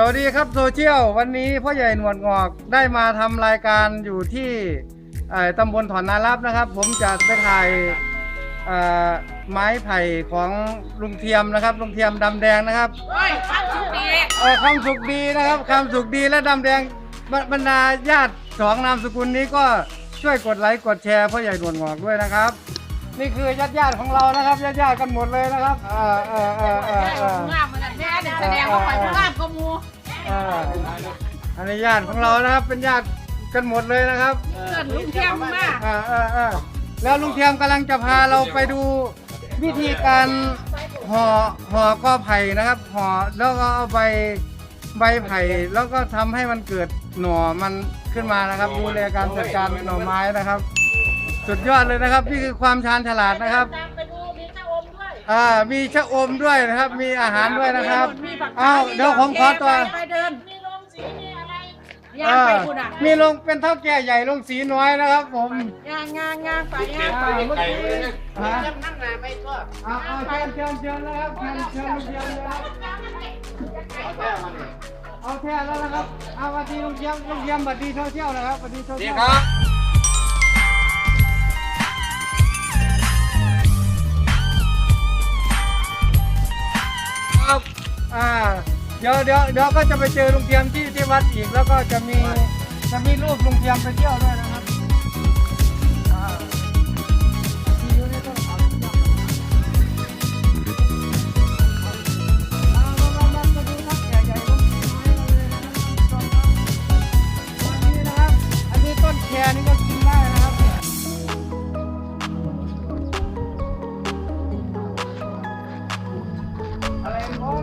สวัสดีครับโซเชียลวันนี้พ่อใหญ่หนวดงอกได้มาทำรายการอยู่ที่เอ่อตำบลถอนนารับนะครับ ผมจะไปถ่ายเอ่อไม้ไผ่ของลุงเทียมนะครับลุงเทียมดำแดงนะครับโอ้ยความสุขดีเอ่อคำสุขดีนะครับคำสุขดีและดำแดงบบรรดาญาติสองนามสกุลนี้ก็ช่วยกดไลค์กดแชร์พ่อใหญ่หนวดงอกด้วยนะครับ นี่คือญาติญาติๆของเรานะครับญาติญาติๆกันหมดเลยนะครับเออเออเออเออเอองามเหมือนกันแท้เนี่ยแสดงว่าข่อยงามก็มูเอออันนี้ญาติของเรานะครับ เป็นญาติกันหมดเลยนะครับเพื่อนลุงเทียมมากเออเออเออแล้วลุงเทียมกำลังจะพาเราไปดูวิธีการห่อห่อกอไผ่นะครับห่อแล้วก็เอาใบใบไผ่แล้วก็ทำให้มันเกิดหน่อมันขึ้นมานะครับดูแลการจัดการหน่อไม้นะครับ สุดยอดเลยนะครับ นี่คือความชาญฉลาดนะครับไปดูมีเจ้า อมด้วยอ่ามีชะอมด้วยนะครับ มีอาหารด้วยนะครับมีผักอ้าวเดี๋ยวผมขอตัวไปเดินมีลงสีมีอะไรย่างไปคุณอะมีลงเป็นเท่าแก่ใหญ่ลงสีน้อยนะครับ ผมย่างย่างย่างไปย่างอ่าไปเมื่อกี้ฮะนั่งหนาไปก็เอาเอาเชิญเชิญเชิญนะครับเชิญเชิญลุงเทียมเลยครับเอาแท้แล้วนะครับเอาสวัสดีลุงเทียมลุงเทียมสวัสดีโซเชียลนะครับสวัสดีโซเชียล ครับอ่าเดี๋ยวเดี๋ยวเดี๋ยวก็จะไปเจอลุงเทียมที่ที่วัดอีกแล้วก็จะมีจะมีรูปลุงเทียมไปเที่ยวด้วยนะ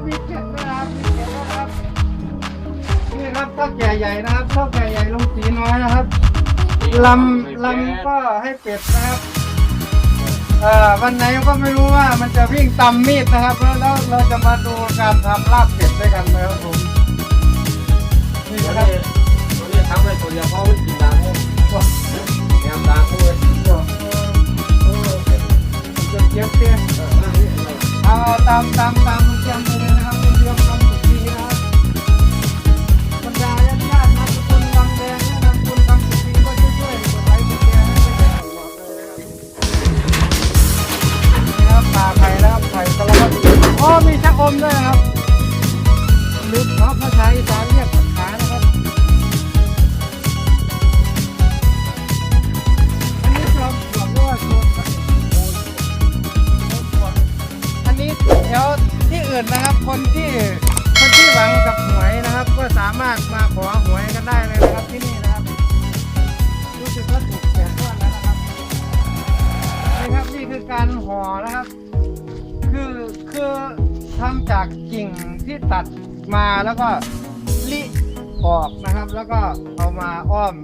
นะครับมีเก็ดด้วยนะครับนี่ครับทักใหญ่ๆนะครับทักใหญ่ๆลงสีน้อยนะครับลำลำก็ให้เป็ดนะครับเอ่อวันไหนก็ไม่รู้ว่ามันจะวิ่งตำมีดนะครับแล้วแล้วเราจะมาดูการทำลาบเป็ดด้วยกันนะครับผมนี่ตัวนะคนี้รับตัวนี้ทำให้ตัวเดียวเพราะมันกินดังแนวดังเขาเลยจะเจี๊ยบเตี้ยเอา มีชักอมด้วยนะครับหรือเพราะภาษาอีสานเรียกผักขานะครับ อันนี้จอมปลวกหรือว่าโซนครับอันนี้แถวที่อื่นนะครับ คนที่คนที่หวังกับหวยนะครับ ก็สามารถมาขอหวยกันได้เลยนะครับที่นี่นะครับรู้สึกว่าถูก จากกิ่งที่ตัดมาแล้วก็ลิออกนะครับ แล้วก็เอามาอ้อม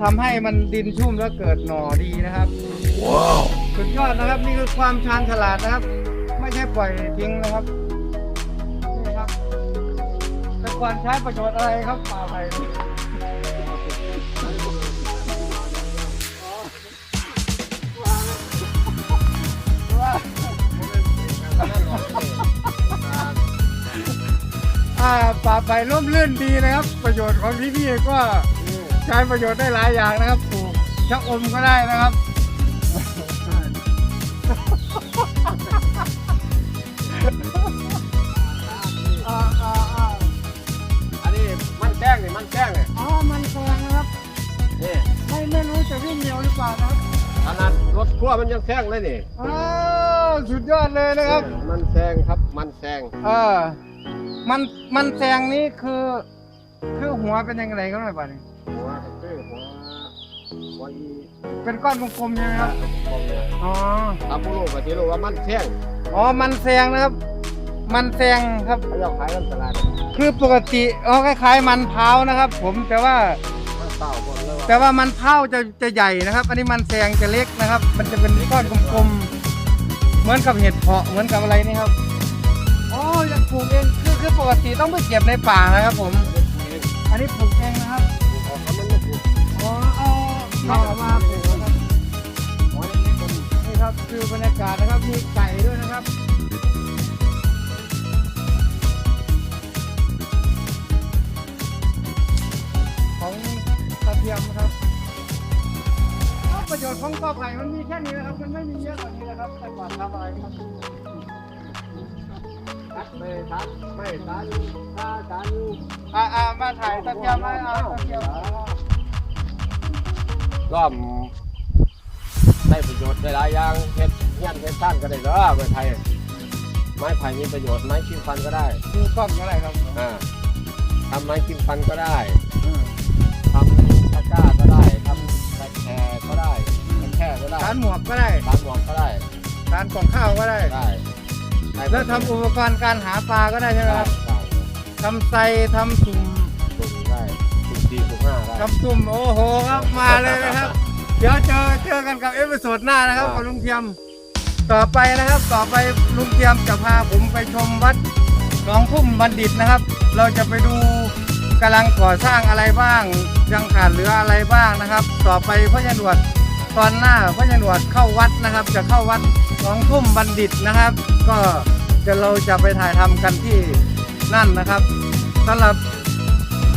ทำให้มันดินชุ่มแล้วเกิดหน่อดีนะครับว้าวสุดยอดนะครับนี่คือความชาญฉลาดนะครับ ไม่ใช่ปล่อยทิ้งนะครับนี่ครับแต่ก่อนใช้ประโยชน์อะไรครับป่าไผ่ อ่าป่าไผ่ร่มรื่นดีนะครับ ประโยชน์ของที่นี่ก็ใช้ประโยชน์ได้หลายอย่างนะครับปลูกชะอมก็ได้นะครับอ่าอ่าอ่าอันนี้มันแจ้งนี่มันแจ้งเลยอ๋อ มันแซงนะครับนี่ไม่ไม่รู้จะวิ่งเร็วหรือเปล่านะครับขนาดรถขั้วมันยังแซงเลยนี่อ้าวสุดยอดเลยนะครับ มันแซงครับ มันแซงเออ มันมันแซงนี้คือ คือหัวเป็นยังไงก็ไม่ป่ะนี่หัวก็คือหัวหัวอีเป็นก้อนกลมๆใช่ไหมครับกองเนี่ยอ๋อถ้าผู้รู้ก็จะรู้ว่ามันแซงอ๋อมันแซงนะครับ มันแซงครับ เขาจะขายกันตลาดคือปกติอ๋อคล้ายๆ มันพร้าวนะครับ ผมแต่ว่า มันเต่าหมดเลยว่าแต่ว่ามันเผาจะจะใหญ่นะครับ อันนี้มันแซงจะเล็กนะครับ มันจะเป็นก้อนกลมๆ เหมือนกับเห็ดเพาะเหมือนกับอะไรนี่ครับ อ๋ออยากปลูกเอง คือ คือปกติต้องไปเก็บในป่านะครับผม อันนี้ปลูกเองนะครับอ๋อเอาหน่อมาปลูกนะครับนี่ครับคือบรรยากาศนะครับมีไก่ด้วยนะครับของกระเทียมครับประโยชน์ของกอไผ่มันมีแค่นี้นะครับ มันไม่มีเยอะกว่านี้นะครับแต่กว่าทำอะไรครับ ตัดไม่ตัดไม่ตัดถ้าตัดอ่าอ่ามาถ่ายตะเกียบมาเอาตะเกียบก็ได้ประโยชน์ได้หลายอย่างเฮ็ดเฮียนเฮ็ดท่านก็ได้เด้อไม้ไผ่ไม้ไผ่มีประโยชน์ไม้ชิ้นฟันก็ได้ดูกล้องอะไรครับอ่าทำไม้ชิ้นฟันก็ได้ทำตะกร้าก็ได้ทำตะแคร์ก็ได้ตะแคร์ก็ได้ร้านหมวกก็ได้ร้านหมวกก็ได้ร้านกล่องข้าวก็ได้ได้ แล้วทำอุปกรณ์การหาปลาก็ได้ใช่ไหมได้ครับได้ทำไซทำสุ่มสุ่มได้สุ่มสี่สุ่มห้าได้ทำสุ่มโอ้โหครับมาเลยนะครับ เดี๋ยวเจอเจอกันกับเอพิโซดหน้านะครับกับลุงเทียม ต่อไปนะครับต่อไปลุงเทียมจะพาผมไปชมวัดหนองทุ่มบัณฑิตนะครับ เราจะไปดูกำลังก่อสร้างอะไรบ้าง ยังขาดเหลืออะไรบ้างนะครับ ต่อไปพระยาหนวดตอนหน้าพระยาหนวดเข้าวัดนะครับ จะเข้าวัด หนองทุ่มบัณฑิตนะครับ ก็จะเราจะไปถ่ายทำกันที่นั่นนะครับสำหรับ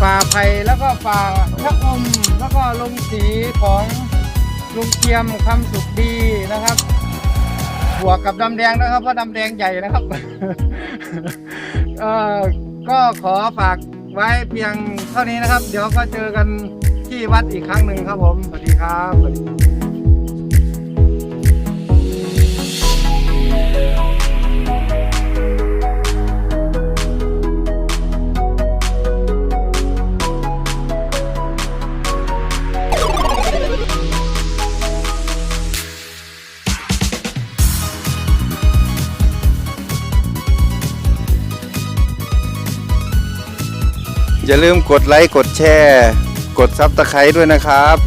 ป่าไผ่แล้วก็ป่าชะอมแล้วก็ลงสีของลุงเทียมคำสุขดีนะครับบวกกับดำแดงนะครับเพราะดำแดงใหญ่นะครับเอ่อก็ขอฝากไว้เพียงเท่านี้นะครับ เดี๋ยวก็เจอกันที่วัดอีกครั้งหนึ่งครับผม สวัสดีครับ อย่าลืมกดไลค์กดแชร์ กดซับสไครต์ด้วยนะครับ